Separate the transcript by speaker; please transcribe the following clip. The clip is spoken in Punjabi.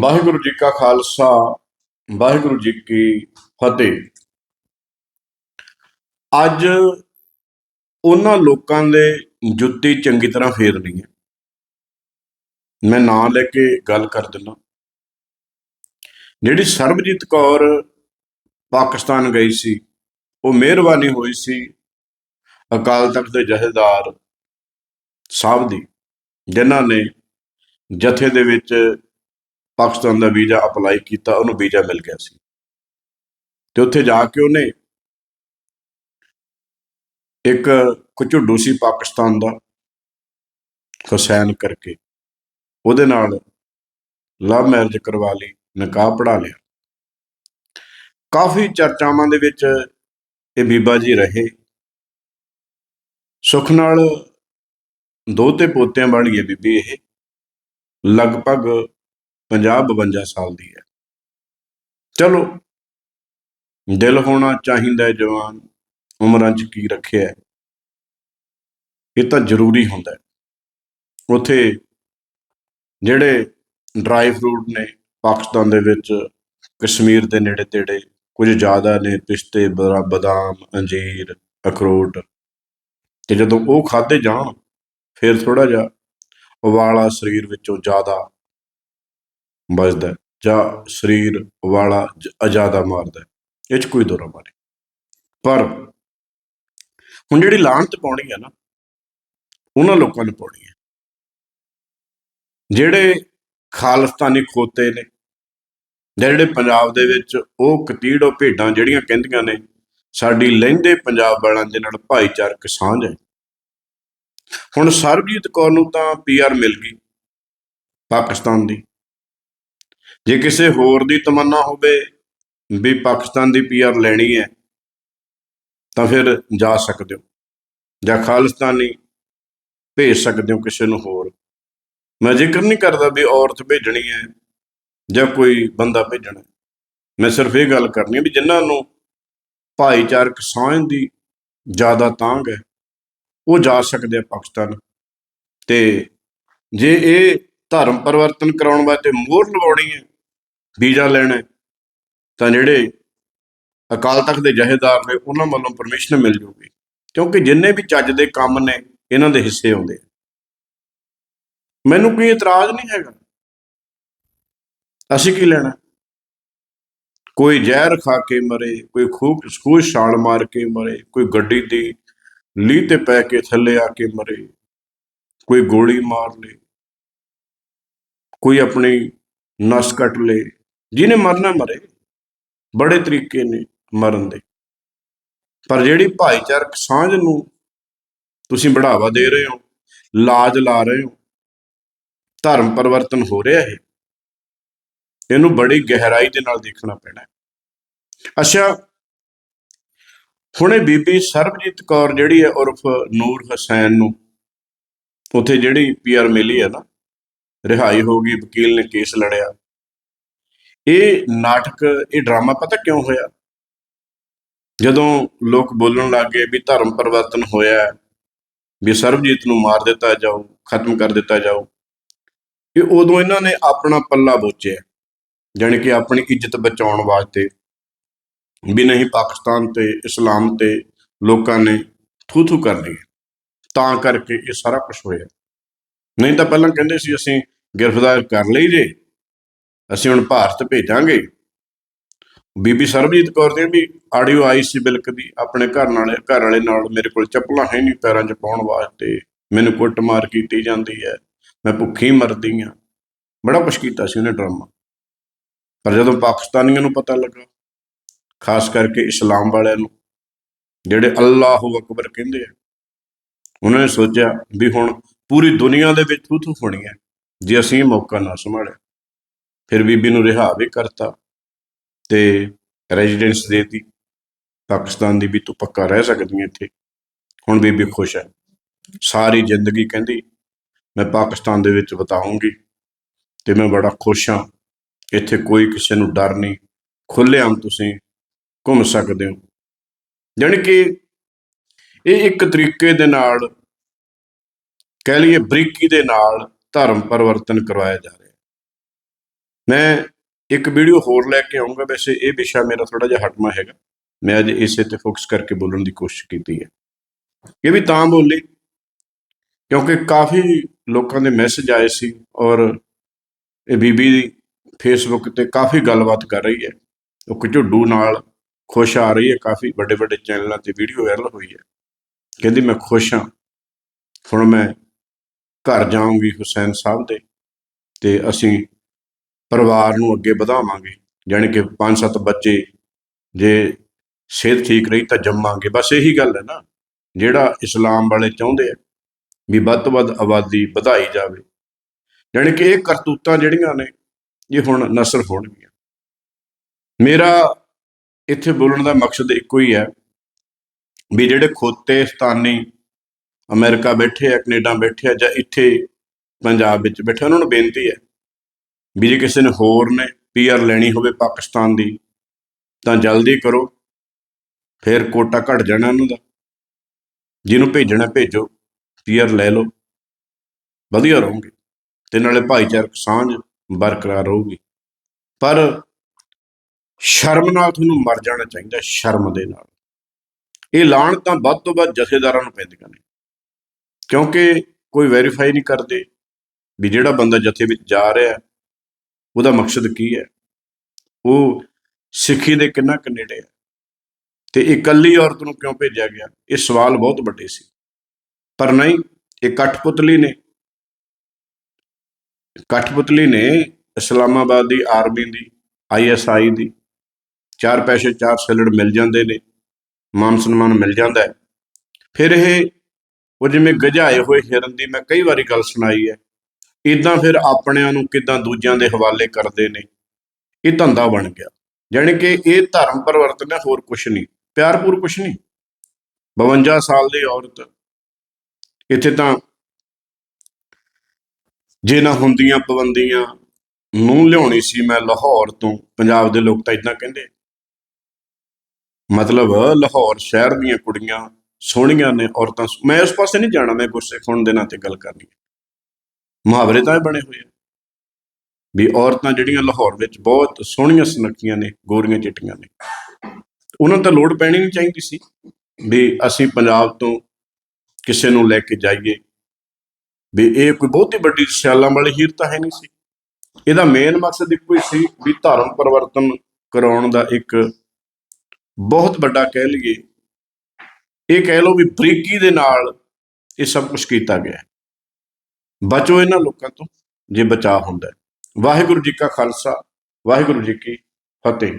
Speaker 1: ਵਾਹਿਗੁਰੂ ਜੀ ਕਾ ਖਾਲਸਾ, ਵਾਹਿਗੁਰੂ ਜੀ ਕੀ ਫਤਿਹ। ਅੱਜ ਉਹਨਾਂ ਲੋਕਾਂ ਦੇ ਜੁੱਤੀ ਚੰਗੀ ਤਰ੍ਹਾਂ ਫੇਰਨੀ ਹੈ। ਮੈਂ ਨਾਂ ਲੈ ਕੇ ਗੱਲ ਕਰ ਦਿੰਦਾ। ਜਿਹੜੀ ਸਰਬਜੀਤ ਕੌਰ ਪਾਕਿਸਤਾਨ ਗਈ ਸੀ, ਉਹ ਮਿਹਰਬਾਨੀ ਹੋਈ ਸੀ ਅਕਾਲ ਤਖਤ ਦੇ ਜਥੇਦਾਰ ਸਾਹਿਬ ਦੀ, ਜਿਨ੍ਹਾਂ ਨੇ ਜਥੇ ਦੇ ਵਿੱਚ ਪਾਕਿਸਤਾਨ ਦਾ ਵੀਜ਼ਾ ਅਪਲਾਈ ਕੀਤਾ, ਉਹਨੂੰ ਵੀਜ਼ਾ ਮਿਲ ਗਿਆ ਸੀ। ਤੇ ਉੱਥੇ ਜਾ ਕੇ ਉਹਨੇ ਇੱਕ ਕੁਝੁੱਡੂ ਸੀ ਪਾਕਿਸਤਾਨ ਦਾ, ਹੁਸੈਨ ਕਰਕੇ। ਉਹਦੇ ਨਾਲ ਲਵ ਮੈਰਿਜ ਕਰਵਾ ਲਈ ਨਿਕਾਹ ਪੜਾ ਲਿਆ। ਕਾਫੀ ਚਰਚਾਵਾਂ ਦੇ ਵਿੱਚ ਇਹ ਬੀਬਾ ਜੀ ਰਹੇ। ਸੁਖ ਨਾਲ ਦੋ ਤੇ ਪੋਤਿਆਂ ਵਾਲੀ ਹੈ ਬੀਬੀ ਇਹ। ਲਗਭਗ 50 52 ਸਾਲ ਦੀ ਹੈ। ਚਲੋ, ਦਿਲ ਹੋਣਾ ਚਾਹੀਦਾ ਜਵਾਨ, ਉਮਰਾਂ 'ਚ ਕੀ ਰੱਖਿਆ ਇਹ ਤਾਂ ਜ਼ਰੂਰੀ ਹੁੰਦਾ ਹੈ। ਉਥੇ ਜਿਹੜੇ ਡਰਾਈ ਫਰੂਟ ਨੇ ਪਾਕਿਸਤਾਨ ਦੇ ਵਿੱਚ, ਕਸ਼ਮੀਰ ਦੇ ਨੇੜੇ ਤੇੜੇ ਕੁਝ ਜ਼ਿਆਦਾ ਨੇ, ਪਿਸਤੇ, ਬਰਾ- ਬਦਾਮ, ਅੰਜੀਰ, ਅਖਰੋਟ। ਤੇ ਜਦੋਂ ਉਹ ਖਾਦੇ ਜਾਣ, ਫਿਰ ਥੋੜਾ ਜਿਹਾ ਉਵਾਲਾ ਸਰੀਰ ਵਿੱਚੋਂ ਜ਼ਿਆਦਾ ਵੱਜਦਾ ਜਾਂ ਸਰੀਰ ਵਾਲਾ ਅਜਾਦਾ ਮਾਰਦਾ ਇਹ ਚ ਕੋਈ ਦੋਰਾ ਮਾਰੇ ਪਰ ਹੁਣ ਜਿਹੜੀ ਲਾਹਨਤ ਪਾਉਣੀ ਹੈ ਨਾ, ਉਹਨਾਂ ਲੋਕਾਂ ਨੂੰ ਪਾਉਣੀ ਹੈ। ਜਿਹੜੇ ਖਾਲਸਤਾਨੀ ਖੋਤੇ ਨੇ ਜਾਂ ਜਿਹੜੇ ਪੰਜਾਬ ਦੇ ਵਿੱਚ ਉਹ ਕਤੀੜੋ ਭੇਡਾਂ ਜਿਹੜੀਆਂ ਕਹਿੰਦੀਆਂ ਨੇ, ਸਾਡੀ ਲਹਿੰਦੇ ਪੰਜਾਬ ਵਾਲਿਆਂ ਦੇ ਨਾਲ ਭਾਈਚਾਰਕ ਸਾਂਝ ਹੈ। ਹੁਣ ਸਰਬਜੀਤ ਕੌਰ ਨੂੰ ਤਾਂ ਪੀਆਰ ਮਿਲ ਗਈ ਪਾਕਿਸਤਾਨ ਦੀ। ਜੇ ਕਿਸੇ ਹੋਰ ਦੀ ਤਮੰਨਾ ਹੋਵੇ ਵੀ ਪਾਕਿਸਤਾਨ ਦੀ ਪੀਆਰ ਲੈਣੀ ਹੈ, ਤਾਂ ਫਿਰ ਜਾ ਸਕਦੇ ਹੋ। ਜਾਂ ਖਾਲਿਸਤਾਨੀ ਭੇਜ ਸਕਦੇ ਹੋ ਕਿਸੇ ਨੂੰ ਹੋਰ। ਮੈਂ ਜ਼ਿਕਰ ਨਹੀਂ ਕਰਦਾ ਵੀ ਔਰਤ ਭੇਜਣੀ ਹੈ ਜਾਂ ਕੋਈ ਬੰਦਾ ਭੇਜਣਾ ਮੈਂ ਸਿਰਫ ਇਹ ਗੱਲ ਕਰਨੀ ਵੀ ਜਿਨ੍ਹਾਂ ਨੂੰ ਭਾਈਚਾਰਕ ਸਾਂਝ ਦੀ ਜ਼ਿਆਦਾ ਤਾਂਗ ਹੈ, ਉਹ ਜਾ ਸਕਦੇ ਆ ਪਾਕਿਸਤਾਨ। ਤੇ ਜੇ ਇਹ ਧਰਮ ਪਰਿਵਰਤਨ ਕਰਾਉਣ ਵਾਸਤੇ ਮੋਹਰ ਲਵਾਉਣੀ ਹੈ, ਵੀਜ਼ਾ ਲੈਣਾ ਤਾਂ ਜਿਹੜੇ ਅਕਾਲ ਤਖਤ ਦੇ ਜਹੇਦਾਰ ਨੇ ਉਹਨਾਂ ਵੱਲੋਂ ਪਰਮਿਸ਼ਨ ਮਿਲ ਜੂਗੀ। ਕਿਉਂਕਿ ਜਿੰਨੇ ਵੀ ਚੱਜ ਦੇ ਕੰਮ ਨੇ, ਇਹਨਾਂ ਦੇ ਹਿੱਸੇ ਆਉਂਦੇ ਮੈਨੂੰ ਕੋਈ ਇਤਰਾਜ਼ ਨਹੀਂ ਹੈਗਾ। ਅਸੀਂ ਕੀ ਲੈਣਾ? ਕੋਈ ਜ਼ਹਿਰ ਖਾ ਕੇ ਮਰੇ, ਕੋਈ ਖੂਹ ਖੂਹ ਛਾਲ ਮਾਰ ਕੇ ਮਰੇ, ਕੋਈ ਗੱਡੀ ਦੀ ਲੀਹ ਤੇ ਪੈ ਕੇ ਥੱਲੇ ਆ ਕੇ ਮਰੇ, ਕੋਈ ਗੋਲੀ ਮਾਰ ਲੇ ਕੋਈ ਆਪਣੀ ਨਸ ਕੱਟ ਲੇ, ਜਿਹਨੇ ਮਰਨਾ ਮਰੇ, ਬੜੇ ਤਰੀਕੇ ਨੇ ਮਰਨ ਦੇ। ਪਰ ਜਿਹੜੀ ਭਾਈਚਾਰਕ ਸਾਂਝ ਨੂੰ ਤੁਸੀਂ ਬੜਾਵਾ ਦੇ ਰਹੇ ਹੋ, ਲਾਜ ਲਾ ਰਹੇ ਹੋ, ਧਰਮ ਪਰਿਵਰਤਨ ਹੋ ਰਿਹਾ ਹੈ, ਇਹਨੂੰ ਬੜੀ ਗਹਿਰਾਈ ਦੇ ਨਾਲ ਦੇਖਣਾ ਪੈਣਾ ਅੱਛਾ, ਹੁਣੇ ਬੀਬੀ ਸਰਬਜੀਤ ਕੌਰ ਜਿਹੜੀ ਹੈ ਉਰਫ ਨੂਰ ਹੁਸੈਨ ਨੂੰ, ਉਥੇ ਜਿਹੜੀ ਪੀਆਰ ਮਿਲੀ ਹੈ ਨਾ ਰਿਹਾਈ ਹੋ ਗਈ, ਵਕੀਲ ਨੇ ਕੇਸ ਲੜਿਆ। ਇਹ ਨਾਟਕ, ਇਹ ਡਰਾਮਾ ਪਤਾ ਕਿਉਂ ਹੋਇਆ? ਜਦੋਂ ਲੋਕ ਬੋਲਣ ਲੱਗੇ ਵੀ ਧਰਮ ਪਰਿਵਰਤਨ ਹੋਇਆ ਵੀ ਸਰਬਜੀਤ ਨੂੰ ਮਾਰ ਦਿੱਤਾ ਜਾਊ, ਖਤਮ ਕਰ ਦਿੱਤਾ ਜਾਊ, ਇਹ ਉਦੋਂ ਇਹਨਾਂ ਨੇ ਆਪਣਾ ਪੱਲਾ ਬੋਚਿਆ, ਜਾਣੀ ਕਿ ਆਪਣੀ ਇੱਜ਼ਤ ਬਚਾਉਣ ਵਾਸਤੇ ਵੀ ਨਹੀਂ ਪਾਕਿਸਤਾਨ ਤੇ, ਇਸਲਾਮ ਤੇ ਲੋਕਾਂ ਨੇ ਥੂ ਥੂ ਕਰ ਲਈ ਤਾਂ ਕਰਕੇ ਇਹ ਸਾਰਾ ਕੁਝ ਹੋਇਆ। ਨਹੀਂ ਤਾਂ ਪਹਿਲਾਂ ਕਹਿੰਦੇ ਸੀ ਅਸੀਂ ਗ੍ਰਿਫਤਾਰ ਕਰ ਲਈ ਜੇ, ਅਸੀਂ ਹੁਣ ਭਾਰਤ ਭੇਜਾਂਗੇ। ਬੀਬੀ ਸਰਬਜੀਤ ਕੌਰ ਦੀ ਵੀ ਆਡੀਓ ਆਈ ਸੀ ਬਿਲਕ ਦੀ, ਆਪਣੇ ਘਰ ਨਾਲ, ਘਰ ਵਾਲੇ ਨਾਲ ਮੇਰੇ ਕੋਲ ਚੱਪਲਾਂ ਹੈ ਨਹੀਂ ਪੈਰਾਂ 'ਚ ਪਾਉਣ ਵਾਸਤੇ। ਮੈਨੂੰ ਕੁੱਟਮਾਰ ਕੀਤੀ ਜਾਂਦੀ ਹੈ, ਮੈਂ ਭੁੱਖੀ ਮਰਦੀ ਆ ਬੜਾ ਕੁਛ ਕੀਤਾ ਸੀ ਉਹਨੇ ਡਰਾਮਾ। ਪਰ ਜਦੋਂ ਪਾਕਿਸਤਾਨੀਆਂ ਨੂੰ ਪਤਾ ਲੱਗਾ, ਖਾਸ ਕਰਕੇ ਇਸਲਾਮ ਵਾਲਿਆਂ ਨੂੰ, ਜਿਹੜੇ ਅੱਲਾਹੂ ਅਕਬਰ ਕਹਿੰਦੇ ਆ, ਉਹਨਾਂ ਨੇ ਸੋਚਿਆ ਵੀ ਹੁਣ ਪੂਰੀ ਦੁਨੀਆ ਦੇ ਵਿੱਚ ਥੂ ਥੂ ਹੋਣੀ ਹੈ ਜੇ ਅਸੀਂ ਇਹ ਮੌਕਾ ਨਾ ਸੰਭਾਲਿਆ ਫਿਰ ਬੀਬੀ ਨੂੰ ਰਿਹਾ ਵੀ ਕਰਤਾ ਤੇ ਰੈਜ਼ੀਡੈਂਸ ਦੇਤੀ। ਪਾਕਿਸਤਾਨ ਦੀ ਵੀ ਤੂੰ ਪੱਕਾ ਰਹਿ ਸਕਦੀ ਹੈ ਇੱਥੇ। ਹੁਣ ਬੀਬੀ ਖੁਸ਼ ਹੈ। ਸਾਰੀ ਜ਼ਿੰਦਗੀ ਕਹਿੰਦੀ, ਮੈਂ ਪਾਕਿਸਤਾਨ ਦੇ ਵਿੱਚ ਬਿਤਾਉਂਗੀ ਤੇ ਮੈਂ ਬੜਾ ਖੁਸ਼ ਹਾਂ। ਇੱਥੇ ਕੋਈ ਕਿਸੇ ਨੂੰ ਡਰ ਨਹੀਂ। ਖੁੱਲ੍ਹੇਆਮ ਤੁਸੀਂ ਘੁੰਮ ਸਕਦੇ ਹੋ। ਜਾਣੀ ਕਿ ਇਹ ਇੱਕ ਤਰੀਕੇ ਦੇ ਨਾਲ, ਕਹਿ ਲਈਏ ਬਰੀਕੀ ਦੇ ਨਾਲ ਧਰਮ ਪਰਿਵਰਤਨ ਕਰਵਾਇਆ ਜਾ ਰਿਹਾ ਮੈਂ ਇੱਕ ਵੀਡੀਓ ਹੋਰ ਲੈ ਕੇ ਆਉਂਗਾ, ਵੈਸੇ ਇਹ ਵਿਸ਼ਾ ਮੇਰਾ ਥੋੜਾ ਜਿਹਾ ਹਟਮਾ ਹੈਗਾ। ਮੈਂ ਅੱਜ ਇਸੇ ਤੇ ਫੋਕਸ ਕਰਕੇ ਬੋਲਣ ਦੀ ਕੋਸ਼ਿਸ਼ ਕੀਤੀ ਹੈ। ਇਹ ਵੀ ਤਾਂ ਬੋਲੇ, ਕਿਉਂਕਿ ਕਾਫੀ ਲੋਕਾਂ ਦੇ ਮੈਸੇਜ ਆਏ ਸੀ ਔਰ ਇਹ ਬੀਬੀ ਫੇਸਬੁੱਕ ਤੇ ਕਾਫੀ ਗੱਲਬਾਤ ਕਰ ਰਹੀ ਹੈ। ਉਹ ਕਿ ਨਾਲ ਖੁਸ਼ ਆ ਰਹੀ ਹੈ, ਕਾਫੀ ਵੱਡੇ ਵੱਡੇ ਚੈਨਲਾਂ ਤੇ ਵੀਡੀਓ ਵਾਇਰਲ ਹੋਈ ਹੈ। ਕਹਿੰਦੀ, ਮੈਂ ਖੁਸ਼ ਹਾਂ। ਹੁਣ ਮੈਂ ਘਰ ਜਾਊਂਗੀ ਹੁਸੈਨ ਸਾਹਿਬ ਦੇ ਤੇ ਅਸੀਂ ਪਰਿਵਾਰ ਨੂੰ ਅੱਗੇ ਵਧਾਵਾਂਗੇ, ਜਾਣੀ ਕਿ ਪੰਜ ਸੱਤ ਬੱਚੇ ਜੇ ਸਿਹਤ ਠੀਕ ਰਹੀ ਤਾਂ ਜੰਮਾਂਗੇ। ਬਸ ਇਹੀ ਗੱਲ ਹੈ ਨਾ, ਜਿਹੜਾ ਇਸਲਾਮ ਵਾਲੇ ਚਾਹੁੰਦੇ ਆ ਵੀ ਵੱਧ ਤੋਂ ਵੱਧ ਆਬਾਦੀ ਵਧਾਈ ਜਾਵੇ। ਜਾਣੀ ਕਿ ਇਹ ਕਰਤੂਤਾਂ ਜਿਹੜੀਆਂ ਨੇ, ਇਹ ਹੁਣ ਨਸਰ ਹੋਣਗੀਆਂ। ਮੇਰਾ ਇੱਥੇ ਬੋਲਣ ਦਾ ਮਕਸਦ ਇੱਕੋ ਹੀ ਹੈ ਵੀ ਜਿਹੜੇ ਖੋਤੇ ਸਤਾਨੀ ਅਮਰੀਕਾ ਬੈਠੇ ਆ, ਕੈਨੇਡਾ ਬੈਠੇ ਆ ਜਾਂ ਇੱਥੇ ਪੰਜਾਬ ਵਿੱਚ ਬੈਠੇ ਉਹਨਾਂ ਨੂੰ ਬੇਨਤੀ ਹੈ ਵੀ ਜੇ ਕਿਸੇ ਨੇ ਹੋਰ ਨੇ ਪੀਆਰ ਲੈਣੀ ਹੋਵੇ ਪਾਕਿਸਤਾਨ ਦੀ, ਤਾਂ ਜਲਦੀ ਕਰੋ। ਫਿਰ ਕੋਟਾ ਘਟ ਜਾਣਾ ਉਹਨਾਂ ਦਾ। ਜਿਹਨੂੰ ਭੇਜਣਾ ਭੇਜੋ ਪੀਆਰ ਲੈ ਲਓ। ਵਧੀਆ ਰਹੋਗੇ। ਤੇ ਨਾਲੇ ਭਾਈਚਾਰਕ ਸਾਂਝ ਬਰਕਰਾਰ ਰਹੂਗੀ। ਪਰ ਸ਼ਰਮ ਨਾਲ ਤੁਹਾਨੂੰ ਮਰ ਜਾਣਾ ਚਾਹੀਦਾ, ਸ਼ਰਮ ਦੇ ਨਾਲ। ਇਹ ਲਾਣ ਤਾਂ ਵੱਧ ਤੋਂ ਵੱਧ ਜਥੇਦਾਰਾਂ ਨੂੰ ਪੈਂਦੀਆਂ ਨੇ। ਕਿਉਂਕਿ ਕੋਈ ਵੈਰੀਫਾਈ ਨਹੀਂ ਕਰਦੇ ਵੀ ਜਿਹੜਾ ਬੰਦਾ ਜਥੇ ਵਿੱਚ ਜਾ ਰਿਹਾ ਉਹਦਾ ਮਕਸਦ ਕੀ ਹੈ? ਉਹ ਸਿੱਖੀ ਦੇ ਕਿੰਨਾ ਕੁ ਨੇੜੇ ਹੈ? ਤੇ ਇਕੱਲੀ ਔਰਤ ਨੂੰ ਕਿਉਂ ਭੇਜਿਆ ਗਿਆ? ਇਹ ਸਵਾਲ ਬਹੁਤ ਵੱਡੇ ਸੀ। ਪਰ ਨਹੀਂ, ਇਹ ਕਠਪੁਤਲੀ ਨੇ। ਕਠਪੁਤਲੀ ਨੇ ਇਸਲਾਮਾਬਾਦ ਦੀ, ਆਰਮੀ ਦੀ ਆਈਐਸਆਈ ਦੀ ਚਾਰ ਪੈਸੇ, ਚਾਰ ਸੈਲਡ ਮਿਲ ਜਾਂਦੇ ਨੇ। ਮਾਨ ਸਨਮਾਨ ਮਿਲ ਜਾਂਦਾ ਹੈ। ਫਿਰ ਇਹ ਉਹ ਜਿਵੇਂ ਗਜਾਏ ਹੋਏ ਹਿਰਨ ਦੀ ਮੈਂ ਕਈ ਵਾਰੀ ਗੱਲ ਸੁਣਾਈ ਹੈ। ਇਦਾਂ ਫਿਰ ਆਪਣਿਆਂ ਨੂੰ ਕਿਦਾਂ ਦੂਜਿਆਂ ਦੇ ਹਵਾਲੇ ਕਰਦੇ ਨੇ। ਇਹ ਧੰਦਾ ਬਣ ਗਿਆ। ਜਾਣੀ ਕਿ ਇਹ ਧਰਮ ਪਰਿਵਰਤਨ ਹੈ ਹੋਰ ਕੁਛ ਨਹੀਂ। ਪਿਆਰਪੂਰ ਕੁਛ ਨਹੀਂ। 52 ਸਾਲ ਦੀ ਔਰਤ। ਇੱਥੇ ਤਾਂ ਜੇ ਨਾ ਹੁੰਦੀਆਂ ਪਾਬੰਦੀਆਂ ਨੂੰ ਲਿਆਉਣੀ ਸੀ ਮੈਂ ਲਾਹੌਰ ਤੋਂ। ਪੰਜਾਬ ਦੇ ਲੋਕ ਤਾਂ ਇਦਾਂ ਕਹਿੰਦੇ। ਮਤਲਬ ਲਾਹੌਰ ਸ਼ਹਿਰ ਦੀਆਂ ਕੁੜੀਆਂ ਸੋਹਣੀਆਂ ਨੇ ਔਰਤਾਂ ਮੈਂ ਉਸ ਪਾਸੇ ਨਹੀਂ ਜਾਣਾ, ਮੈਂ ਗੁਰਸਿੱਖ ਹੋਣ ਦੇ ਨਾਂ ਤੇ ਗੱਲ ਕਰਨੀ ਹੈ। ਮੁਹਾਵਰੇ ਤਾਂ ਬਣੇ ਹੋਏ ਆ ਵੀ ਔਰਤਾਂ ਜਿਹੜੀਆਂ ਲਾਹੌਰ ਵਿੱਚ ਬਹੁਤ ਸੋਹਣੀਆਂ ਸੁਨੱਖੀਆਂ ਨੇ, ਗੋਰੀਆਂ ਚਿੱਟੀਆਂ ਨੇ। ਉਹਨਾਂ ਨੂੰ ਤਾਂ ਲੋੜ ਪੈਣੀ ਨਹੀਂ ਚਾਹੀਦੀ ਸੀ ਵੀ ਅਸੀਂ ਪੰਜਾਬ ਤੋਂ ਕਿਸੇ ਨੂੰ ਲੈ ਕੇ ਜਾਈਏ। ਵੀ ਇਹ ਕੋਈ ਬਹੁਤੀ ਵੱਡੀ ਸਿਆਲਾਂ ਵਾਲੀ ਹੀਰ ਤਾਂ ਹੈ ਨਹੀਂ ਸੀ। ਇਹਦਾ ਮੇਨ ਮਕਸਦ ਇੱਕੋ ਹੀ ਸੀ ਵੀ ਧਰਮ ਪਰਿਵਰਤਨ ਕਰਾਉਣ ਦਾ ਇੱਕ ਬਹੁਤ ਵੱਡਾ ਕਹਿ ਲਈਏ ਇਹ ਕਹਿ ਲਓ ਵੀ ਬਰੀਕੀ ਦੇ ਨਾਲ ਇਹ ਸਭ ਕੁਝ ਕੀਤਾ ਗਿਆ। ਬਚੋ ਇਹਨਾਂ ਲੋਕਾਂ ਤੋਂ, ਜੇ ਬਚਾਅ ਹੁੰਦਾ ਵਾਹਿਗੁਰੂ ਜੀ ਕਾ ਖਾਲਸਾ, ਵਾਹਿਗੁਰੂ ਜੀ ਕੀ ਫਤਿਹ।